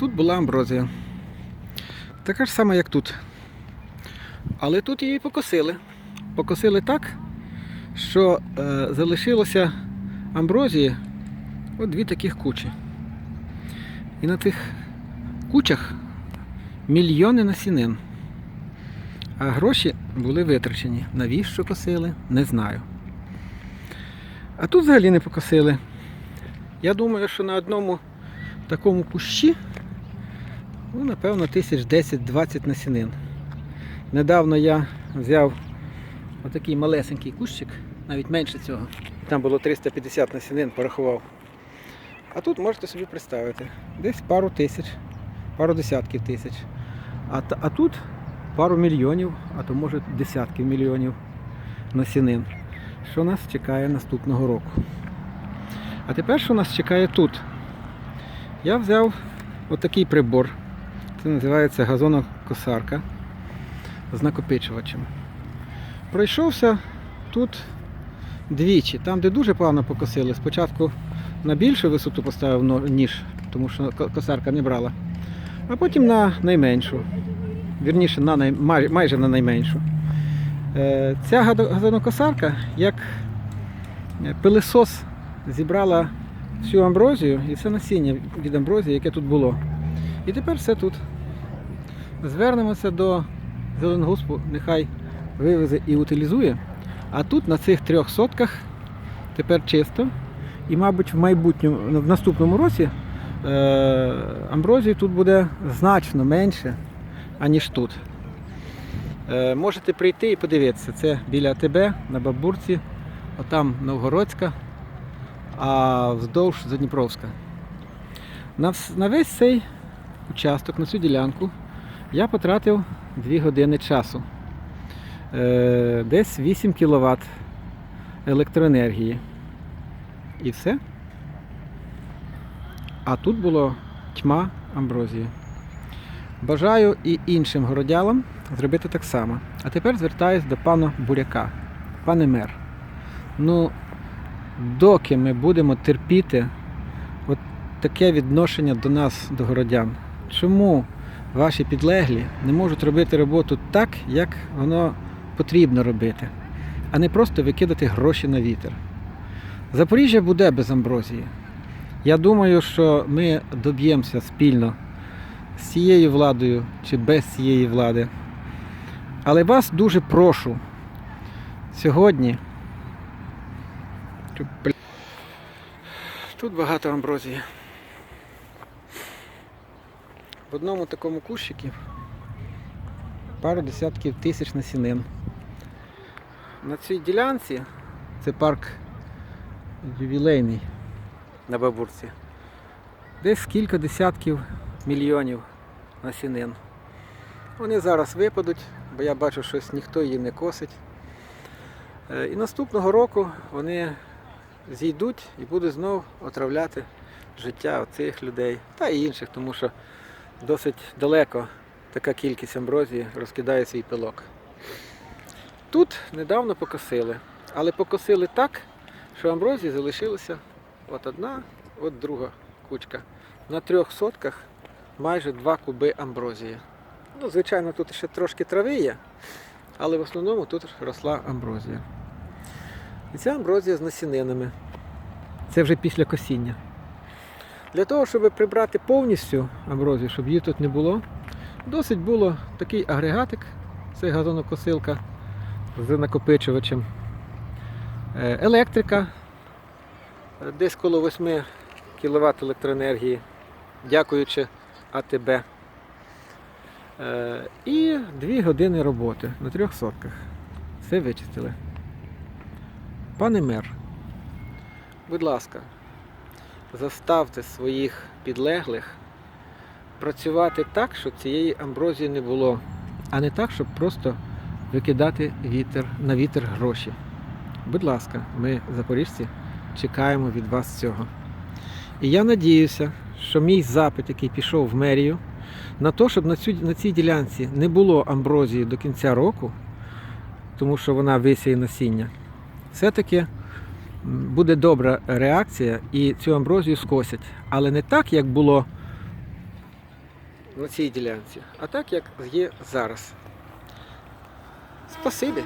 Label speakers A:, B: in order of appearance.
A: Тут була амброзія. Така ж сама, як тут. Але тут її покосили. Покосили так, що е, залишилося амброзії от дві таких кучі. І на тих кучах мільйони насінин. А гроші були витрачені. Навіщо косили? Не знаю. А тут взагалі не покосили. Я думаю, що на одному такому кущі, ну, напевно, тисяч 10-20 насінин. Недавно я взяв отакий малесенький кущик, навіть менше цього. Там було 350 насінин, порахував. А тут можете собі представити, десь пару тисяч, пару десятків тисяч. А, а тут пару мільйонів, а то може десятків мільйонів насінин. Що нас чекає наступного року? А тепер що нас чекає тут? Я взяв отакий прибор. Це називається газонокосарка з накопичувачем. Пройшовся тут двічі, там, де дуже погано покосили. Спочатку на більшу висоту поставив ніж, тому що косарка не брала. А потім на найменшу. Вірніше, на най... майже на найменшу. Е, Ця газонокосарка, як е, пилисос, зібрала всю амброзію і все насіння від амброзії, яке тут було. І тепер все тут. Звернемося до Зеленгоспу, нехай вивезе і утилізує. А тут на цих трьох сотках тепер чисто. І, мабуть, в майбутньому, в наступному році е, амброзії тут буде значно менше, аніж тут. Е, можете прийти і подивитися. Це біля тебе на Бабурці, отам Новгородська, а вздовж Задніпровська. На, на весь цей участок, на цю ділянку, я потратив 2 години часу. Е, десь 8 кВт електроенергії. І все. А тут було тьма амброзії. Бажаю і іншим городялам зробити так само. А тепер звертаюсь до пана Буряка. Пане мер, ну доки ми будемо терпіти от таке відношення до нас, до городян, чому ваші підлеглі не можуть робити роботу так, як воно потрібно робити, а не просто викидати гроші на вітер? Запоріжжя буде без амброзії. Я думаю, що ми доб'ємося спільно з цією владою чи без цієї влади. Але вас дуже прошу сьогодні. Тут, багато амброзії. В одному такому кущику пару десятків тисяч насінин. На цій ділянці це парк ювілейний на Бабурці. Десь кілька десятків мільйонів насінин. Вони зараз випадуть, бо я бачу, що ніхто її не косить. Е, І наступного року вони зійдуть і будуть знов отравляти життя цих людей та і інших, тому що досить далеко така кількість амброзії розкидає свій пилок. Тут недавно покосили, але покосили так, що амброзії залишилося от одна, от друга кучка. На трьох сотках майже два куби амброзії. Ну, звичайно, тут ще трошки трави є, але в основному тут росла амброзія. І ця амброзія з насінинами. Це вже після косіння. Для того, щоб прибрати повністю амброзію, щоб її тут не було, досить було такий агрегатик, це газонокосилка з накопичувачем. Е, Електрика, десь коло 8 кВт електроенергії, дякуючи АТБ. Е, І 2 години роботи на трьох сотках. Все вичистили. Пане мер, будь ласка, заставте своїх підлеглих працювати так, щоб цієї амброзії не було, а не так, щоб просто викидати вітер, на вітер гроші. Будь ласка, ми, запоріжці, чекаємо від вас цього. І я надіюся, що мій запит, який пішов в мерію, на те, щоб на, цю, на цій ділянці не було амброзії до кінця року, тому що вона висіє насіння, все-таки буде добра реакція і цю амброзію скосять. Але не так, як було на цій ділянці, а так як є зараз. Спасибі.